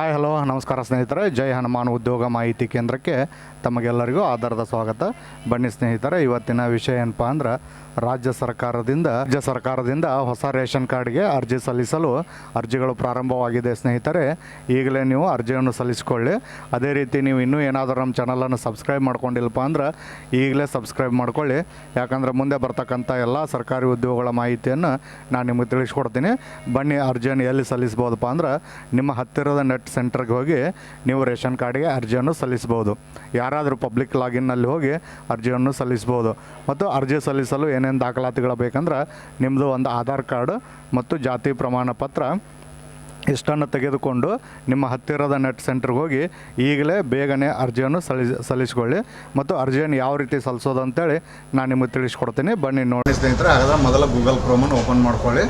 I hello, ನಮಸ್ಕಾರ ಸ್ನೇಹಿತರೆ. ಜೈ ಹನುಮಾನ್ ಉದ್ಯೋಗ ಮಾಹಿತಿ ಕೇಂದ್ರಕ್ಕೆ ತಮಗೆಲ್ಲರಿಗೂ ಆಧಾರದ ಸ್ವಾಗತ. ಬನ್ನಿ ಸ್ನೇಹಿತರೆ, ಇವತ್ತಿನ ವಿಷಯ ಏನಪ್ಪ ಅಂದ್ರೆ, ರಾಜ್ಯ ಸರ್ಕಾರದಿಂದ ರಾಜ್ಯ ಸರ್ಕಾರದಿಂದ ಹೊಸ ರೇಷನ್ ಕಾರ್ಡ್ಗೆ ಅರ್ಜಿ ಸಲ್ಲಿಸಲು ಅರ್ಜಿಗಳು ಪ್ರಾರಂಭವಾಗಿದೆ ಸ್ನೇಹಿತರೆ. ಈಗಲೇ ನೀವು ಅರ್ಜಿಯನ್ನು ಸಲ್ಲಿಸಿಕೊಳ್ಳಿ. ಅದೇ ರೀತಿ ನೀವು ಇನ್ನೂ ಏನಾದರೂ ನಮ್ಮ ಚಾನಲನ್ನು ಸಬ್ಸ್ಕ್ರೈಬ್ ಮಾಡ್ಕೊಂಡಿಲ್ಲಪ್ಪ ಅಂದ್ರೆ, ಈಗಲೇ ಸಬ್ಸ್ಕ್ರೈಬ್ ಮಾಡ್ಕೊಳ್ಳಿ. ಯಾಕಂದರೆ ಮುಂದೆ ಬರ್ತಕ್ಕಂಥ ಎಲ್ಲ ಸರ್ಕಾರಿ ಉದ್ಯೋಗಗಳ ಮಾಹಿತಿಯನ್ನು ನಾನು ನಿಮಗೆ ತಿಳಿಸ್ಕೊಡ್ತೀನಿ. ಬನ್ನಿ ಅರ್ಜಿಯನ್ನು ಎಲ್ಲಿ ಸಲ್ಲಿಸ್ಬೋದಪ್ಪ ಅಂದ್ರೆ, ನಿಮ್ಮ ಹತ್ತಿರದ ನೆಟ್ ಸೆಂಟರ್ಗೆ ಹೋಗಿ ನೀವು ರೇಷನ್ ಕಾರ್ಡ್ಗೆ ಅರ್ಜಿಯನ್ನು ಸಲ್ಲಿಸ್ಬೋದು. ಯಾರಾದರೂ ಪಬ್ಲಿಕ್ ಲಾಗಿನ್ನಲ್ಲಿ ಹೋಗಿ ಅರ್ಜಿಯನ್ನು ಸಲ್ಲಿಸ್ಬೋದು. ಮತ್ತು ಅರ್ಜಿ ಸಲ್ಲಿಸಲು ಏನೇನು ದಾಖಲಾತಿಗಳು ಬೇಕಂದ್ರೆ ನಿಮ್ಮದು ಒಂದು ಆಧಾರ್ ಕಾರ್ಡ್ ಮತ್ತು ಜಾತಿ ಪ್ರಮಾಣ ಪತ್ರ ಇಷ್ಟನ್ನು ತೆಗೆದುಕೊಂಡು ನಿಮ್ಮ ಹತ್ತಿರದ ನೆಟ್ ಸೆಂಟ್ರಿಗೆ ಹೋಗಿ ಈಗಲೇ ಬೇಗನೆ ಅರ್ಜಿಯನ್ನು ಸಲ್ಲಿ ಸಲ್ಲಿಸ್ಕೊಳ್ಳಿ. ಮತ್ತು ಅರ್ಜಿಯನ್ನು ಯಾವ ರೀತಿ ಸಲ್ಲಿಸೋದು ಅಂತೇಳಿ ನಾನು ನಿಮಗೆ ತಿಳಿಸ್ಕೊಡ್ತೀನಿ. ಬನ್ನಿ ನೋಡಿ. ಸ್ನೇಹಿತರೆ, ಹಾಗಾದ್ರೆ ಮೊದಲ ಗೂಗಲ್ ಕ್ರೋಮನ್ನು ಓಪನ್ ಮಾಡ್ಕೊಳ್ಳಿ.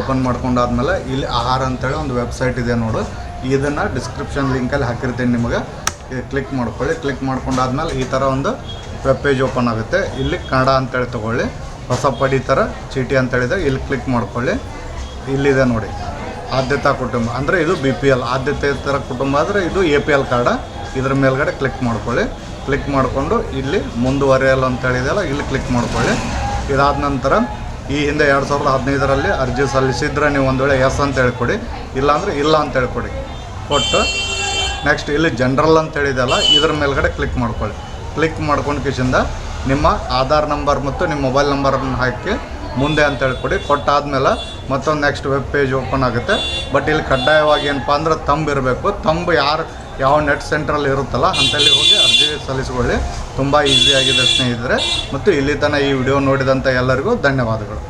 ಓಪನ್ ಮಾಡ್ಕೊಂಡಾದ್ಮೇಲೆ ಇಲ್ಲಿ ಆಹಾರ ಅಂತೇಳಿ ಒಂದು ವೆಬ್ಸೈಟ್ ಇದೆ ನೋಡು. ಇದನ್ನು ಡಿಸ್ಕ್ರಿಪ್ಷನ್ ಲಿಂಕಲ್ಲಿ ಹಾಕಿರ್ತೀನಿ ನಿಮಗೆ. ಕ್ಲಿಕ್ ಮಾಡ್ಕೊಳ್ಳಿ. ಕ್ಲಿಕ್ ಮಾಡ್ಕೊಂಡಾದ್ಮೇಲೆ ಈ ಥರ ಒಂದು ವೆಬ್ ಪೇಜ್ ಓಪನ್ ಆಗುತ್ತೆ. ಇಲ್ಲಿ ಕನ್ನಡ ಅಂತೇಳಿ ತೊಗೊಳ್ಳಿ. ಹೊಸ ಪಡಿತರ ಚೀಟಿ ಅಂತೇಳಿದೆ ಇಲ್ಲಿ ಕ್ಲಿಕ್ ಮಾಡ್ಕೊಳ್ಳಿ. ಇಲ್ಲಿದೆ ನೋಡಿ. ಆದ್ಯತಾ ಕುಟುಂಬ. ಅಂದರೆ ಇದು ಬಿ ಪಿ ಎಲ್ ಆದ್ಯತೆ ಥರ ಕುಟುಂಬ ಆದರೆ ಇದು ಎ ಪಿ ಎಲ್ ಕಾರ್ಡ ಇದ್ರ ಮೇಲ್ಗಡೆ ಕ್ಲಿಕ್ ಮಾಡ್ಕೊಳ್ಳಿ. ಕ್ಲಿಕ್ ಮಾಡಿಕೊಂಡು ಇಲ್ಲಿ ಮುಂದುವರಿಯಲು ಅಂತೇಳಿದೆಯಲ್ಲ ಇಲ್ಲಿ ಕ್ಲಿಕ್ ಮಾಡ್ಕೊಳ್ಳಿ. ಇದಾದ ನಂತರ ಈ ಹಿಂದೆ ಎರಡು ಸಾವಿರದ ಹದಿನೈದರಲ್ಲಿ ಅರ್ಜಿ ಸಲ್ಲಿಸಿದ್ರೆ ನೀವು ಒಂದು ವೇಳೆ ಎಸ್ ಅಂತ ಹೇಳ್ಕೊಡಿ, ಇಲ್ಲಾಂದರೆ ಇಲ್ಲ ಅಂತ ಹೇಳ್ಕೊಡಿ. ಕೊಟ್ಟು ನೆಕ್ಸ್ಟ್ ಇಲ್ಲಿ ಜನರಲ್ ಅಂತ ಹೇಳಿದಲ್ಲ, ಇದ್ರ ಮೇಲ್ಗಡೆ ಕ್ಲಿಕ್ ಮಾಡ್ಕೊಳ್ಳಿ. ಕ್ಲಿಕ್ ಮಾಡ್ಕೊಂಡು ಕಿಶಿಂದ ನಿಮ್ಮ ಆಧಾರ್ ನಂಬರ್ ಮತ್ತು ನಿಮ್ಮ ಮೊಬೈಲ್ ನಂಬರನ್ನು ಹಾಕಿ ಮುಂದೆ ಅಂತ ಹೇಳ್ಕೊಡಿ. ಕೊಟ್ಟಾದ್ಮೇಲೆ ಮತ್ತೊಂದು ನೆಕ್ಸ್ಟ್ ವೆಬ್ ಪೇಜ್ ಓಪನ್ ಆಗುತ್ತೆ. ಬಟ್ ಇಲ್ಲಿ ಕಡ್ಡಾಯವಾಗಿ ಏನಪ್ಪ ಅಂದ್ರೆ ತಂಬಿರಬೇಕು ತಂಬು ತಂಬ್ ಯಾರು ಯಾವ ನೆಟ್ ಸೆಂಟ್ರಲ್ಲಿ ಇರುತ್ತಲ್ಲ, ಅಂತಲ್ಲಿ ಹೋಗಿ ಅರ್ಜಿ ಸಲ್ಲಿಸಿಕೊಳ್ಳಿ. ತುಂಬ ಆಗಿದೆ ಸ್ನೇಹಿತರೆ. ಮತ್ತು ಇಲ್ಲಿ ತನಕ ಈ ವಿಡಿಯೋ ನೋಡಿದಂಥ ಎಲ್ಲರಿಗೂ ಧನ್ಯವಾದಗಳು.